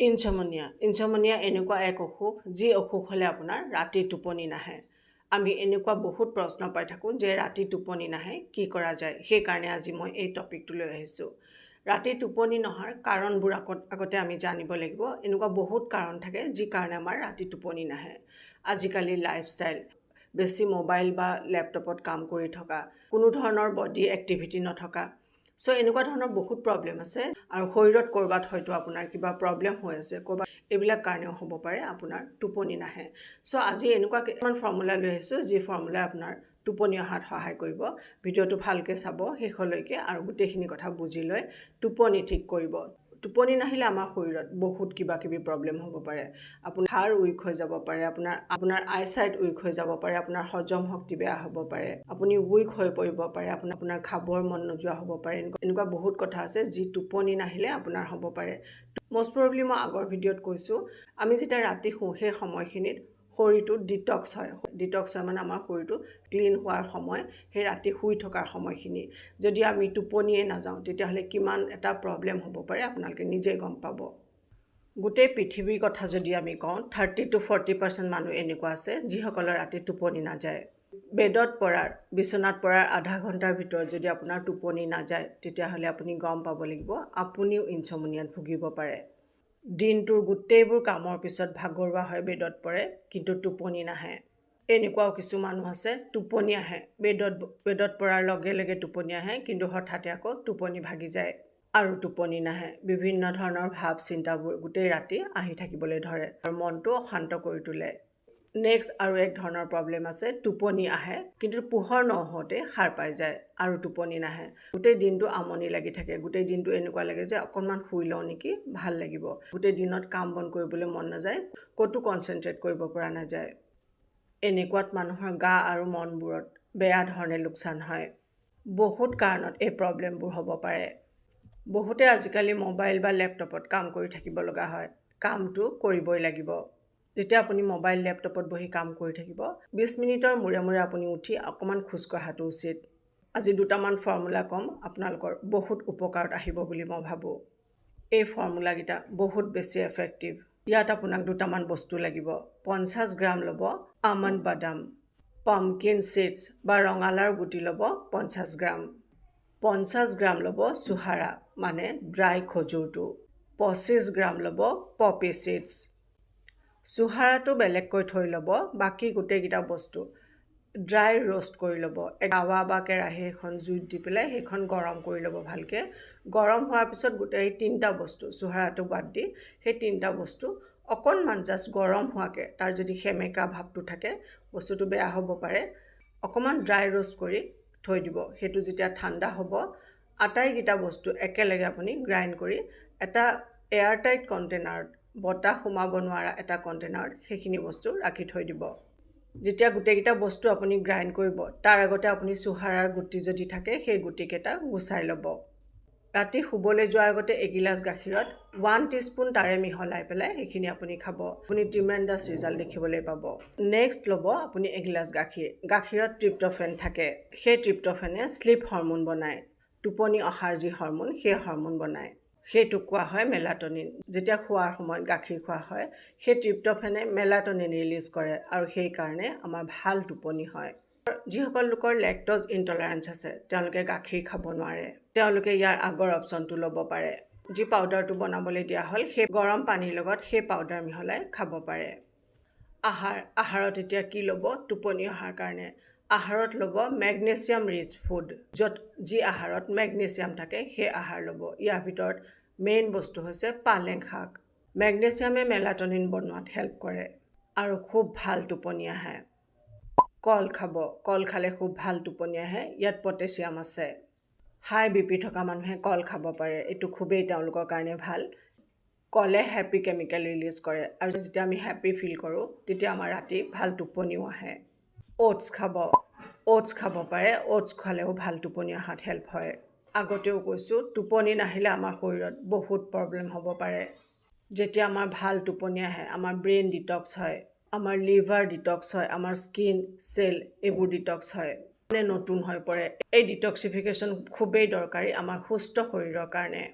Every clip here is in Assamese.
ইনচমনিয়া ইনচমনিয়া এনেকুৱা এক অসুখ যি অসুখ হ'লে আপোনাৰ ৰাতি টোপনি নাহে। আমি এনেকুৱা বহুত প্ৰশ্ন পাই থাকোঁ যে ৰাতি টোপনি নাহে কি কৰা যায়? সেইকাৰণে আজি মই এই টপিকটো লৈ আহিছোঁ। ৰাতি টোপনি নহাৰ কাৰণবোৰ আগত আগতে আমি জানিব লাগিব। এনেকুৱা বহুত কাৰণ থাকে যি কাৰণে আমাৰ ৰাতি টোপনি নাহে। আজিকালি লাইফষ্টাইল বেছি মোবাইল বা লেপটপত কাম কৰি থকা কোনো ধৰণৰ বডি এক্টিভিটি নথকা। চ' এনেকুৱা ধৰণৰ বহুত প্ৰব্লেম আছে। আৰু শৰীৰত ক'ৰবাত হয়তো আপোনাৰ কিবা প্ৰব্লেম হৈ আছে ক'ৰবাত এইবিলাক কাৰণেও হ'ব পাৰে আপোনাৰ টোপনি নাহে। চ' আজি এনেকুৱা কিছুমান ফৰ্মুলা লৈ আহিছোঁ যি ফৰ্মুলাই আপোনাৰ টোপনি অহাত সহায় কৰিব। ভিডিঅ'টো ভালকৈ চাব শেষলৈকে আৰু গোটেইখিনি কথা বুজি লৈ টোপনি ঠিক কৰিব। টোপনি নাহিলে আমাৰ শৰীৰত বহুত কিবা কিবি প্ৰব্লেম হ'ব পাৰে। আপোনাৰ হাড় উইক হৈ যাব পাৰে আপোনাৰ আপোনাৰ আইচাইট উইক হৈ যাব পাৰে আপোনাৰ হজম শক্তি বেয়া হ'ব পাৰে আপুনি উইক হৈ পৰিব পাৰে আপোনাৰ আপোনাৰ খাবৰ মন নোযোৱা হ'ব পাৰে এনেকুৱা এনেকুৱা বহুত কথা আছে যি টোপনি নাহিলে আপোনাৰ হ'ব পাৰে। মষ্ট প্ৰবলি মই আগৰ ভিডিঅ'ত কৈছোঁ আমি যেতিয়া ৰাতি শুওঁ সেই সময়খিনিত শৰীৰটো ডিটক্স হয়। ডিটক্স হয় মানে আমাৰ শৰীৰটো ক্লিন হোৱাৰ সময় সেই ৰাতি শুই থকাৰ সময়খিনি। যদি আমি টোপনিয়ে নাযাওঁ তেতিয়াহ'লে কিমান এটা প্ৰব্লেম হ'ব পাৰে আপোনালোকে নিজেই গম পাব। গোটেই পৃথিৱীৰ কথা যদি আমি কওঁ থাৰ্টি টু ফৰ্টি পাৰ্চেণ্ট মানুহ এনেকুৱা আছে যিসকলৰ ৰাতি টোপনি নাযায়। বেডত পৰাৰ বিচনাত পৰাৰ আধা ঘণ্টাৰ ভিতৰত যদি আপোনাৰ টোপনি নাযায় তেতিয়াহ'লে আপুনি গম পাব লাগিব আপুনিও ইনচমনিয়াত ভুগিব পাৰে। দিনটোৰ গোটেইবোৰ কামৰ পিছত ভাগৰুৱা হয় বেডত পৰে কিন্তু টোপনি নাহে। এনেকুৱাও কিছু মানুহ আছে টোপনি আহে। বেডত বেডত পৰাৰ লগে লগে টোপনি আহে কিন্তু হঠাতে আকৌ টোপনি ভাগি যায় আৰু টোপনি নাহে। বিভিন্ন ধৰণৰ ভাৱ চিন্তাবোৰ গোটেই ৰাতি আহি থাকিবলৈ ধৰে আৰু মনটো অশান্ত কৰি তোলে। নেক্সট আৰু এক ধৰণৰ প্ৰব্লেম আছে টোপনি আহে কিন্তু পোহৰ নহওঁতে সাৰ পাই যায় আৰু টোপনি নাহে। গোটেই দিনটো আমনি লাগি থাকে গোটেই দিনটো এনেকুৱা লাগে যে অকণমান শুই লওঁ নেকি ভাল লাগিব। গোটেই দিনত কাম বন কৰিবলৈ মন নাযায় ক'তো কনচেনট্ৰেট কৰিব পৰা নাযায়। এনেকুৱাত মানুহৰ গা আৰু মনবোৰত বেয়া ধৰণে লোকচান হয়। বহুত কাৰণত এই প্ৰব্লেমবোৰ হ'ব পাৰে। বহুতে আজিকালি মোবাইল বা লেপটপত কাম কৰি থাকিব লগা হয়। কামটো কৰিবই লাগিব। যেতিয়া আপুনি মোবাইল লেপটপত বহি কাম কৰি থাকিব বিছ মিনিটৰ মূৰে মূৰে আপুনি উঠি অকণমান খোজকঢ়াটো উচিত। আজি দুটামান ফৰ্মুলা ক'ম আপোনালোকৰ বহুত উপকাৰত আহিব বুলি মই ভাবোঁ। এই ফৰ্মুলাকেইটা বহুত বেছি এফেক্টিভ ইয়াত আপোনাক দুটামান বস্তু লাগিব। পঞ্চাছ গ্ৰাম ল'ব আমণ্ড বাদাম পামকিন চিডছ বা ৰঙালাওৰ গুটি ল'ব পঞ্চাছ গ্ৰাম। পঞ্চাছ গ্ৰাম ল'ব চুহাৰা মানে ড্ৰাই খজুৰটো। পঁচিছ গ্ৰাম ল'ব পপি চিডছ চুহাৰাটো বেলেগকৈ থৈ ল'ব বাকী গোটেইকেইটা বস্তু ড্ৰাই ৰ'ষ্ট কৰি ল'ব। টাৱা বা কেৰাহী এখন জুইত দি পেলাই সেইখন গৰম কৰি ল'ব ভালকৈ। গৰম হোৱাৰ পিছত গোটেই তিনিটা বস্তু চুহাৰাটো বাদ দি সেই তিনিটা বস্তু অকণমান জাষ্ট গৰম হোৱাকৈ তাৰ যদি সেমেকা ভাৱটো থাকে বস্তুটো বেয়া হ'ব পাৰে অকণমান ড্ৰাই ৰ'ষ্ট কৰি থৈ দিব। সেইটো যেতিয়া ঠাণ্ডা হ'ব আটাইকেইটা বস্তু একেলগে আপুনি গ্ৰাইণ্ড কৰি এটা এয়াৰটাইট কণ্টেইনাৰত বতাহ সোমাব নোৱাৰা এটা কণ্টেইনাৰত সেইখিনি বস্তু ৰাখি থৈ দিব। যেতিয়া গোটেইকেইটা বস্তু আপুনি গ্ৰাইণ্ড কৰিব তাৰ আগতে আপুনি চুহাৰাৰ গুটি যদি থাকে সেই গুটিকেইটা গুচাই ল'ব। ৰাতি শুবলৈ যোৱাৰ আগতে এগিলাচ গাখীৰত ওৱান টিস্পুন তাৰে মিহলাই পেলাই সেইখিনি আপুনি খাব। আপুনি ট্ৰিমেণ্ডাছ ৰিজাল্ট দেখিবলৈ পাব। নেক্সট ল'ব আপুনি এগিলাচ গাখীৰ। গাখীৰত ট্ৰিপ্ট'ফেন থাকে। সেই ট্ৰিপ্ট'ফেনে শ্লিপ হৰম'ন বনায়। টোপনি অহাৰ যি হৰম'ন সেই হৰম'ন বনায়। সেইটোক কোৱা হয় মেলাটনিন। যেতিয়া খোৱাৰ সময়ত গাখীৰ খোৱা হয় সেই ট্ৰিপ্ট'ফেনে মেলাটনিন ৰিলিজ কৰে আৰু সেইকাৰণে আমাৰ ভাল টোপনি হয়। যিসকল লোকৰ লেক্টজ ইনটলাৰেঞ্চ আছে তেওঁলোকে গাখীৰ খাব নোৱাৰে। তেওঁলোকে ইয়াৰ আগৰ অপশ্যনটো ল'ব পাৰে। যি পাউডাৰটো বনাবলৈ দিয়া হ'ল সেই গৰম পানীৰ লগত সেই পাউডাৰ মিহলাই খাব পাৰে। আহাৰ আহাৰত এতিয়া কি ল'ব? টোপনি অহাৰ কাৰণে। আহাৰত ল'ব মেগনেছিয়াম ৰিচ ফুড য'ত যি আহাৰত মেগনেছিয়াম থাকে সেই আহাৰ ল'ব। ইয়াৰ ভিতৰত মেইন বস্তু হৈছে পালেং শাক। মেগনেছিয়ামে মেলাটনিন বনোৱাত হেল্প কৰে আৰু খুব ভাল টোপনি আহে। কল খাব। কল খালে খুব ভাল টোপনি আহে। ইয়াত পটেছিয়াম আছে। হাই বি পি থকা মানুহে কল খাব পাৰে। এইটো খুবেই তেওঁলোকৰ কাৰণে ভাল। কলে হেপী কেমিকেল ৰিলিজ কৰে। আৰু যেতিয়া আমি হেপী ফিল কৰোঁ তেতিয়া আমাৰ ৰাতি ভাল টোপনিও আহে। অ'টছ খাব। অ'টছ খাব পাৰে। অ'টছ খালেও ভাল টোপনি অহাত হেল্প হয়। আগতেও কৈছোঁ টোপনি নাহিলে আমাৰ শৰীৰত বহুত প্ৰব্লেম হ'ব পাৰে। যেতিয়া আমাৰ ভাল টোপনি আহে আমাৰ ব্ৰেইন ডিটক্স হয় আমাৰ লিভাৰ ডিটক্স হয় আমাৰ স্কিন চেল এইবোৰ ডিটক্স হয় মানে নতুন হৈ পৰে। এই ডিটক্সিফিকেশ্যন খুবেই দৰকাৰী আমাৰ সুস্থ শৰীৰৰ কাৰণে।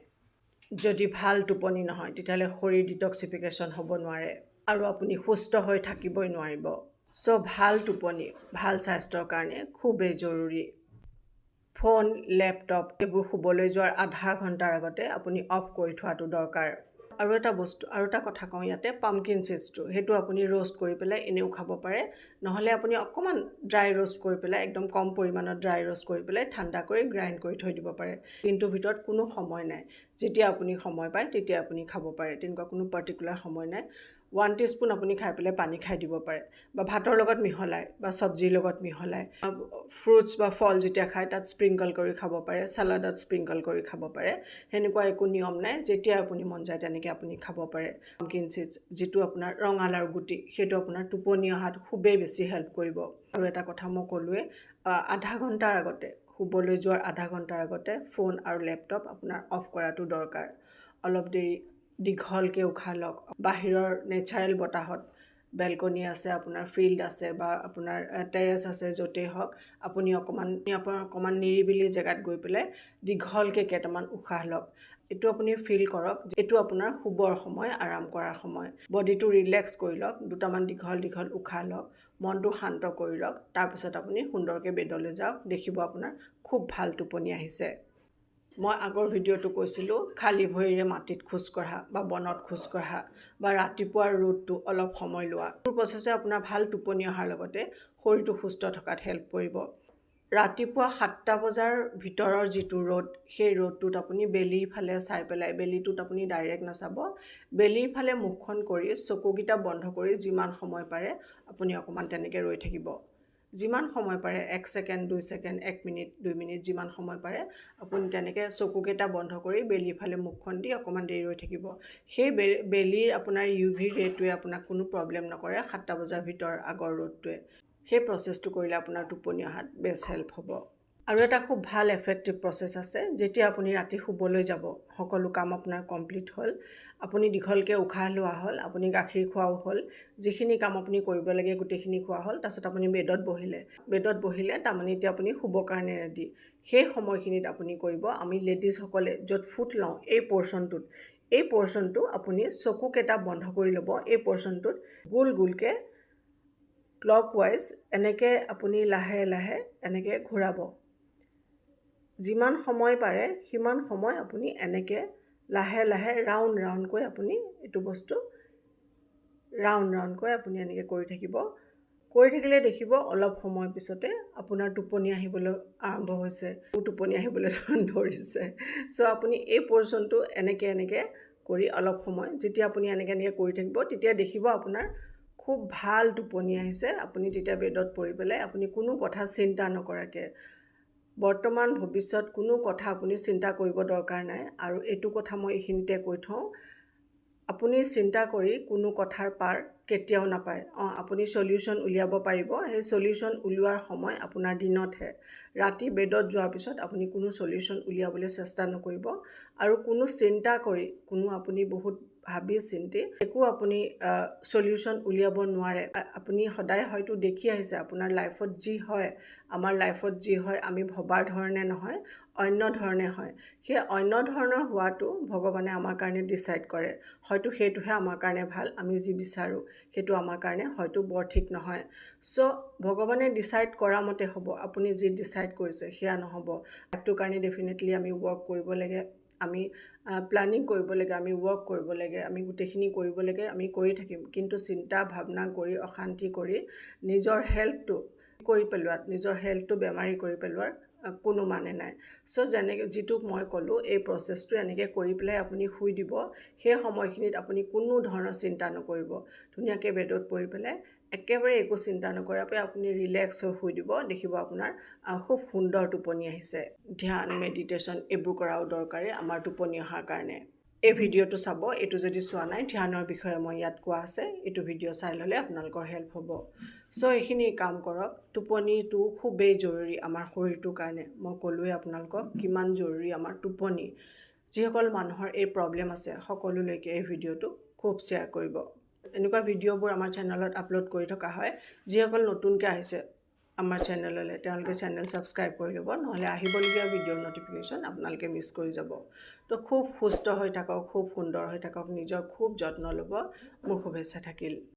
যদি ভাল টোপনি নহয় তেতিয়াহ'লে শৰীৰ ডিটক্সিফিকেশ্যন হ'ব নোৱাৰে। আৰু আপুনি সুস্থ হৈ থাকিবই নোৱাৰিব। চ' ভাল টোপনি ভাল স্বাস্থ্যৰ কাৰণে খুবেই জৰুৰী। ফোন লেপটপ এইবোৰ শুবলৈ যোৱাৰ আধা ঘণ্টাৰ আগতে আপুনি অফ কৰি থোৱাটো দৰকাৰ। আৰু এটা বস্তু আৰু এটা কথা কওঁ ইয়াতে পামকিন চিডছটো সেইটো আপুনি ৰ'ষ্ট কৰি পেলাই এনেও খাব পাৰে। নহ'লে আপুনি অকণমান ড্ৰাই ৰ'ষ্ট কৰি পেলাই একদম কম পৰিমাণত ড্ৰাই ৰ'ষ্ট কৰি পেলাই ঠাণ্ডা কৰি গ্ৰাইণ্ড কৰি থৈ দিব পাৰে। দিনটোৰ ভিতৰত কোনো সময় নাই। যেতিয়া আপুনি সময় পায় তেতিয়া আপুনি খাব পাৰে। তেনেকুৱা কোনো পাৰ্টিকুলাৰ সময় নাই। ওৱান টিস্পুন আপুনি খাই পেলাই পানী খাই দিব পাৰে। বা ভাতৰ লগত মিহলাই বা চব্জিৰ লগত মিহলাই ফ্ৰুটছ বা ফল যেতিয়া খায় তাত স্প্ৰিংকল কৰি খাব পাৰে চালাডত স্প্ৰিংকল কৰি খাব পাৰে। সেনেকুৱা একো নিয়ম নাই যেতিয়া আপুনি মন যায় তেনেকৈ আপুনি খাব পাৰে। পামকিন চিডছ যিটো আপোনাৰ ৰঙালাওৰ গুটি সেইটো আপোনাৰ টোপনি অহাত খুবেই বেছি হেল্প কৰিব। আৰু এটা কথা মই ক'লোৱে আধা ঘণ্টাৰ আগতে শুবলৈ যোৱাৰ আধা ঘণ্টাৰ আগতে ফোন আৰু লেপটপ আপোনাৰ অফ কৰাটো দৰকাৰ। অলপ দেৰি দীঘলকৈ উশাহ লওক বাহিৰৰ নেচাৰেল বতাহত বেলকনি আছে আপোনাৰ ফিল্ড আছে বা আপোনাৰ টেৰেছ আছে য'তেই হওক আপুনি অকণমান আপোনাৰ অকণমান নিৰিবিলি জেগাত গৈ পেলাই দীঘলকৈ কেইটামান উশাহ লওক এইটো আপুনি ফিল কৰক এইটো আপোনাৰ শুবৰ সময় আৰাম কৰাৰ সময়। বডিটো ৰিলেক্স কৰি লওক দুটামান দীঘল দীঘল উশাহ লওক মনটো শান্ত কৰি লওক তাৰপিছত আপুনি সুন্দৰকৈ বেডলৈ যাওক দেখিব আপোনাৰ খুব ভাল টোপনি আহিছে। মই আগৰ ভিডিঅ'টো কৈছিলোঁ খালী ভৰিৰে মাটিত খোজকঢ়া বা বনত খোজকঢ়া বা ৰাতিপুৱাৰ ৰ'দটো অলপ সময় লোৱা। এইবোৰ প্ৰচেছে আপোনাৰ ভাল টোপনি অহাৰ লগতে শৰীৰটো সুস্থ থকাত হেল্প কৰিব। ৰাতিপুৱা সাতটা বজাৰ ভিতৰৰ যিটো ৰ'দ সেই ৰ'দটোত আপুনি বেলিৰ ফালে চাই পেলাই বেলিটোত আপুনি ডাইৰেক্ট নাচাব। বেলিৰ ফালে মুখখন কৰি চকুকেইটা বন্ধ কৰি যিমান সময় পাৰে আপুনি অকণমান তেনেকৈ ৰৈ থাকিব। যিমান সময় পাৰে এক ছেকেণ্ড দুই ছেকেণ্ড এক মিনিট দুই মিনিট যিমান সময় পাৰে আপুনি তেনেকৈ চকুকেইটা বন্ধ কৰি বেলিৰ ফালে মুখখন দি অকণমান দেৰি ৰৈ থাকিব। সেই বে বেলিৰ আপোনাৰ ইউ ভি ৰে'টোৱে আপোনাক কোনো প্ৰব্লেম নকৰে সাতটা বজাৰ ভিতৰ আগৰ ৰ'দটোৱে। সেই প্ৰচেছটো কৰিলে আপোনাৰ টোপনি অহাত বেষ্ট হেল্প হ'ব। আৰু এটা খুব ভাল এফেক্টিভ প্ৰচেছ আছে যেতিয়া আপুনি ৰাতি শুবলৈ যাব সকলো কাম আপোনাৰ কমপ্লিট হ'ল আপুনি দীঘলকৈ উশাহ লোৱা হ'ল আপুনি গাখীৰ খোৱাও হ'ল যিখিনি কাম আপুনি কৰিব লাগে গোটেইখিনি খোৱা হ'ল তাৰপিছত আপুনি বেডত বহিলে। বেডত বহিলে তাৰমানে এতিয়া আপুনি শুবৰ কাৰণে ৰেডি সেই সময়খিনিত আপুনি কৰিব আমি লেডিজসকলে য'ত ফুট লওঁ এই পৰ্চনটোত এই পৰ্চনটো আপুনি চকুকেইটা বন্ধ কৰি ল'ব এই পৰ্চনটোত গোল গোলকৈ ক্লক ৱাইজ এনেকৈ আপুনি লাহে লাহে এনেকৈ ঘূৰাব। যিমান সময় পাৰে সিমান সময় আপুনি এনেকৈ লাহে লাহে ৰাউণ্ড ৰাউণ্ডকৈ আপুনি এইটো বস্তু ৰাউণ্ড ৰাউণ্ডকৈ আপুনি এনেকৈ কৰি থাকিব। কৰি থাকিলে দেখিব অলপ সময় পিছতে আপোনাৰ টোপনি আহিবলৈ আৰম্ভ হৈছে টোপনি আহিবলৈ ধৰিছে। চ' আপুনি এই পৰ্চনটো এনেকৈ এনেকৈ কৰি অলপ সময় যেতিয়া আপুনি এনেকৈ এনেকৈ কৰি থাকিব তেতিয়া দেখিব আপোনাৰ খুব ভাল টোপনি আহিছে। আপুনি তেতিয়া বেডত পৰি পেলাই আপুনি কোনো কথা চিন্তা নকৰাকৈ বৰ্তমান ভৱিষ্যত কোনো কথা আপুনি চিন্তা কৰিব দৰকাৰ নাই আৰু এইটো কথা মই এইখিনিতে কৈ থওঁ। আপুনি চিন্তা কৰি কোনো কথাৰ পাৰ কেতিয়াও নাপায়। অঁ আপুনি চলিউশ্যন উলিয়াব পাৰিব। সেই চলিউশ্যন উলিওৱাৰ সময় আপোনাৰ দিনতহে। ৰাতি বেডত যোৱাৰ পিছত আপুনি কোনো চলিউশ্যন উলিয়াবলৈ চেষ্টা নকৰিব। আৰু কোনো চিন্তা কৰি কোনো আপুনি বহুত ভাবি চিন্তি একো আপুনি চলিউশ্যন উলিয়াব নোৱাৰে। আপুনি সদায় হয়তো দেখি আহিছে আপোনাৰ লাইফত যি হয় আমাৰ লাইফত যি হয় আমি ভবাৰ ধৰণে নহয় অন্য ধৰণে হয়। সেই অন্য ধৰণৰ হোৱাটো ভগৱানে আমাৰ কাৰণে ডিচাইড কৰে। হয়তো সেইটোহে আমাৰ কাৰণে ভাল আমি যি বিচাৰোঁ সেইটো আমাৰ কাৰণে হয়তো বৰ ঠিক নহয়। চ' ভগৱানে ডিচাইড কৰা মতে হ'ব আপুনি যি ডিচাইড কৰিছে সেয়া নহ'ব। লাইফটোৰ কাৰণে ডেফিনেটলি আমি ৱৰ্ক কৰিব লাগে। আমি প্লানিং কৰিব লাগে আমি ৱৰ্ক কৰিব লাগে আমি গোটেইখিনি কৰিব লাগে আমি কৰি থাকিম। কিন্তু চিন্তা ভাৱনা কৰি অশান্তি কৰি নিজৰ হেল্থটো কৰি পেলোৱাত নিজৰ হেল্থটো বেমাৰী কৰি পেলোৱাৰ কোনো মানে নাই। চ' যেনেকৈ যিটোক মই ক'লোঁ এই প্ৰচেছটো এনেকৈ কৰি পেলাই আপুনি শুই দিব সেই সময়খিনিত আপুনি কোনো ধৰণৰ চিন্তা নকৰিব। ধুনীয়াকৈ বেডত পৰি পেলাই একেবাৰে একো চিন্তা নকৰাকৈ আপুনি ৰিলেক্স হৈ শুই দিব দেখিব আপোনাৰ খুব সুন্দৰ টোপনি আহিছে। ধ্যান মেডিটেশ্যন এইবোৰ কৰাও দৰকাৰী আমাৰ টোপনি অহাৰ কাৰণে। এই ভিডিঅ'টো চাব এইটো যদি চোৱা নাই ধ্যানৰ বিষয়ে মই ইয়াত কোৱা আছে এইটো ভিডিঅ' চাই ল'লে আপোনালোকৰ হেল্প হ'ব। চ' এইখিনি কাম কৰক টোপনিটো খুবেই জৰুৰী আমাৰ শৰীৰটোৰ কাৰণে। মই ক'লোৱে আপোনালোকক কিমান জৰুৰী আমাৰ টোপনি। যিসকল মানুহৰ এই প্ৰব্লেম আছে সকলোলৈকে এই ভিডিঅ'টো খুব শ্বেয়াৰ কৰিব। এনেকুৱা ভিডিঅ'বোৰ আমাৰ চেনেলত আপলোড কৰি থকা হয় যিসকল নতুনকৈ আহিছে আমাৰ চেনেললৈ। তেওঁলোকে চেনেল ছাবস্ক্ৰাইব কৰি ল'ব, নহ'লে আহিবলগীয়া ভিডিঅ'ৰ ন'টিফিকেশ্যন আপোনালোকে মিছ কৰি যাব। তো খুব সুস্থ হৈ থাকক, খুব সুন্দৰ হৈ থাকক, নিজৰ খুব যত্ন ল'ব। মোৰ শুভেচ্ছা থাকিল।